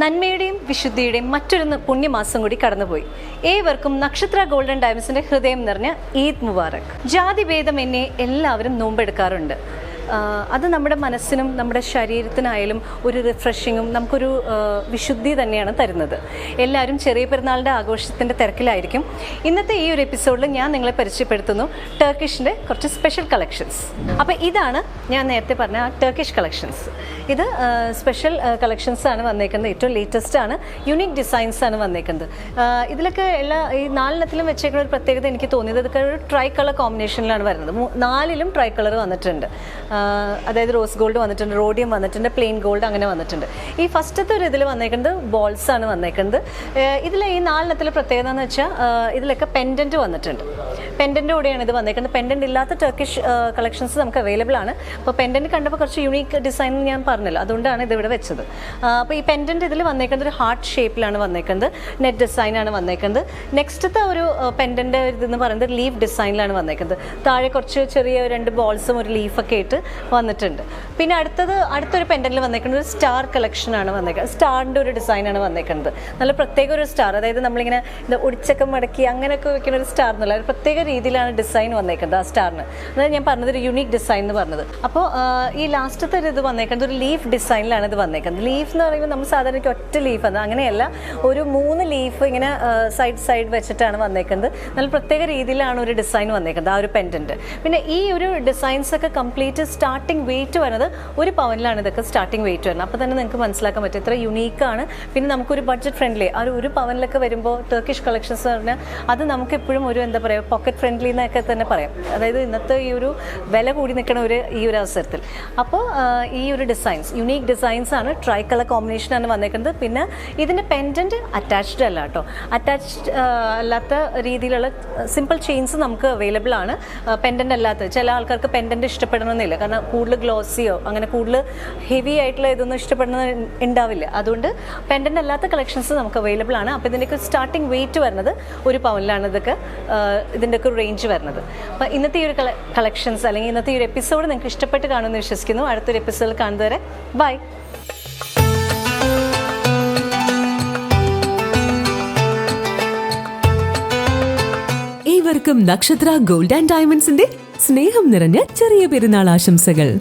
നന്മയുടെയും വിശുദ്ധിയുടെയും മറ്റൊരു പുണ്യമാസം കൂടി കടന്നുപോയി. ഏവർക്കും നക്ഷത്ര ഗോൾഡൻ ഡയമണ്ട്സിന്റെ ഹൃദയം നിറഞ്ഞ ഈദ് മുബാറക്. ജാതിഭേദം എന്നെ എല്ലാവരും നോമ്പെടുക്കാറുണ്ട്. അത് നമ്മുടെ മനസ്സിനും നമ്മുടെ ശരീരത്തിനായാലും ഒരു റിഫ്രഷിങ്ങും നമുക്കൊരു വിശുദ്ധി തന്നെയാണ് തരുന്നത്. എല്ലാവരും ചെറിയ പെരുന്നാളിന്റെ ആഘോഷത്തിന്റെ തിരക്കിലായിരിക്കും. ഇന്നത്തെ ഈ ഒരു എപ്പിസോഡിൽ ഞാൻ നിങ്ങളെ പരിചയപ്പെടുത്തുന്നു ടർക്കിഷിന്റെ കുറച്ച് സ്പെഷ്യൽ കളക്ഷൻസ് അപ്പോൾ ഇതാണ് ഞാൻ നേരത്തെ പറഞ്ഞ ടർക്കിഷ് കളക്ഷൻസ് ഇത് സ്പെഷ്യൽ കളക്ഷൻസ് ആണ് വന്നേക്കുന്നത്. ഏറ്റവും ലേറ്റസ്റ്റ് ആണ്. യുണീക് ഡിസൈൻസ് ആണ് വന്നേക്കുന്നത്. ഇതിലൊക്കെ എല്ലാ ഈ നാലിനത്തിലും വെച്ചേക്കുന്ന ഒരു പ്രത്യേകത എനിക്ക് തോന്നിയത് ഇതൊക്കെ ഒരു ട്രൈ കളർ കോമ്പിനേഷനിലാണ് വരുന്നത് നാലിലും ട്രൈ കളർ വന്നിട്ടുണ്ട് അതായത് റോസ് ഗോൾഡ് വന്നിട്ടുണ്ട് റോഡിയം വന്നിട്ടുണ്ട് പ്ലെയിൻ ഗോൾഡ് അങ്ങനെ വന്നിട്ടുണ്ട്. ഈ ഫസ്റ്റത്തെ ഒരു ഇതിൽ വന്നേക്കുന്നത് ബോൾസ് ആണ് വന്നേക്കുന്നത്. ഇതിൽ ഈ നാലിനത്തിലെ പ്രത്യേകത എന്ന് വെച്ചാൽ ഇതിലൊക്കെ പെൻഡന്റ് വന്നിട്ടുണ്ട്. പെൻഡന്റ് കൂടെയാണ് ഇത് വന്നേക്കുന്നത്. പെൻഡന്റ് ഇല്ലാത്ത ടർക്കിഷ് കളക്ഷൻസ് നമുക്ക് അവൈലബിൾ ആണ്. അപ്പോൾ പെൻഡന്റ് കണ്ടപ്പോൾ കുറച്ച് യുണീക്ക് ഡിസൈൻ ഞാൻ പറഞ്ഞല്ലോ. അതുകൊണ്ടാണ് ഇത് ഇവിടെ വെച്ചത്. അപ്പോൾ ഈ പെൻഡന്റ് ഇതിൽ വന്നേക്കുന്നത് ഒരു ഹാർട്ട് ഷേപ്പിലാണ് വന്നേക്കുന്നത്. നെറ്റ് ഡിസൈനാണ് വന്നേക്കുന്നത്. നെക്സ്റ്റത്തെ ഒരു പെൻഡന്റ് ഇതെന്ന് പറയുന്നത് ലീഫ് ഡിസൈനിലാണ് വന്നേക്കുന്നത്. താഴെ കുറച്ച് ചെറിയ രണ്ട് ബോൾസും ഒരു ലീഫൊക്കെ ആയിട്ട് വന്നിട്ടുണ്ട്. പിന്നെ അടുത്തത് അടുത്തൊരു പെൻഡന്റിൽ വന്നേക്കുന്നത് ഒരു സ്റ്റാർ കളക്ഷനാണ് വന്നേക്കുന്നത്. സ്റ്റാറിന്റെ ഒരു ഡിസൈനാണ് വന്നേക്കുന്നത്. നല്ല പ്രത്യേക ഒരു സ്റ്റാർ അതായത് നമ്മളിങ്ങനെ ഇത് ഒടിച്ചൊക്കെ മടക്കി അങ്ങനെയൊക്കെ വെക്കുന്ന ഒരു സ്റ്റാർ എന്നുള്ള പ്രത്യേക രീതിയിലാണ് ഡിസൈൻ വന്നേക്കുന്നത് ആ സ്റ്റാറിന് അതായത് ഞാൻ പറഞ്ഞത് ഒരു യുണീക് ഡിസൈൻ എന്ന് പറഞ്ഞത്. അപ്പോൾ ഈ ലാസ്റ്റത്തെ ഒരു ഇത് വന്നേക്കുന്നത് ഒരു ലീഫ് ഡിസൈനിലാണ് ഇത് വന്നേക്കുന്നത്. ലീഫ് എന്ന് പറയുമ്പോൾ നമ്മൾ സാധാരണ ഒറ്റ ലീഫ് അത് അങ്ങനെയല്ല ഒരു മൂന്ന് ലീഫ് ഇങ്ങനെ സൈഡ് സൈഡ് വെച്ചിട്ടാണ് വന്നേക്കുന്നത്. നല്ല പ്രത്യേക രീതിയിലാണ് ഒരു ഡിസൈൻ വന്നേക്കുന്നത് ആ ഒരു പെൻഡന്റ് പിന്നെ ഈ ഒരു ഡിസൈൻസ് ഒക്കെ കംപ്ലീറ്റ് സ്റ്റാർട്ടിംഗ് വെയിറ്റ് വരുന്നത് ഒരു പവനിലാണ് ഇതൊക്കെ സ്റ്റാർട്ടിംഗ് വെയിറ്റ് വരുന്നത്. അപ്പോൾ തന്നെ നിങ്ങൾക്ക് മനസ്സിലാക്കാൻ പറ്റും ഇത്ര യുണീക്കാണ് പിന്നെ നമുക്കൊരു ബഡ്ജറ്റ് ഫ്രണ്ട്ലി ആ ഒരു പവനിലൊക്കെ വരുമ്പോൾ ടർക്കിഷ് കളക്ഷൻസ് പറഞ്ഞാൽ അത് നമുക്ക് എപ്പോഴും ഒരു എന്താ പറയുക പോക്കറ്റ് ഫ്രണ്ട്ലി എന്നൊക്കെ തന്നെ പറയാം. അതായത് ഇന്നത്തെ ഈ ഒരു വില കൂടി നിൽക്കുന്ന ഒരു ഈ ഒരു അവസരത്തിൽ. അപ്പോൾ ഈ ഒരു ഡിസൈൻസ് യുണീക്ക് ഡിസൈൻസ് ആണ് ട്രൈ കളർ കോമ്പിനേഷൻ ആണ് വന്നേക്കുന്നത്. പിന്നെ ഇതിന്റെ പെൻഡന്റ് അറ്റാച്ച്ഡ് അല്ല കേട്ടോ. അറ്റാച്ച്ഡ് അല്ലാത്ത രീതിയിലുള്ള സിമ്പിൾ ചെയിൻസ് നമുക്ക് അവൈലബിൾ ആണ്. പെൻഡന്റ് അല്ലാത്ത. ചില ആൾക്കാർക്ക് പെൻഡന്റ് ഇഷ്ടപ്പെടണമെന്നില്ല. കാരണം കൂടുതൽ ഗ്ലോസിയോ അങ്ങനെ കൂടുതൽ ഹെവി ആയിട്ടുള്ള ഇതൊന്നും ഇഷ്ടപ്പെടുന്ന ഉണ്ടാവില്ല. അതുകൊണ്ട് പെൻഡന്റ് അല്ലാത്ത കളക്ഷൻസ് നമുക്ക് അവൈലബിൾ ആണ്. അപ്പോൾ ഇതിന്റെയൊക്കെ സ്റ്റാർട്ടിംഗ് വെയിറ്റ് വരുന്നത് ഒരു പവനിലാണ് ഇതൊക്കെ. ഇതിന്റെയൊക്കെ റേഞ്ച് വരുന്നത്. അപ്പോൾ ഇന്നത്തെ ഈ ഒരു കളക്ഷൻസ് അല്ലെങ്കിൽ ഇന്നത്തെ ഈ ഒരു എപ്പിസോഡ് നിങ്ങൾക്ക് ഇഷ്ടപ്പെട്ട് കാണുമെന്ന് വിശ്വസിക്കുന്നു. അടുത്തൊരു എപ്പിസോഡിൽ കാണുന്നവരെ ബൈ ഏവർക്കും നക്ഷത്ര ഗോൾഡ് ആൻഡ് ഡയമണ്ട്സിന്റെ സ്നേഹം നിറഞ്ഞ ചെറിയ പെരുന്നാൾ ആശംസകൾ.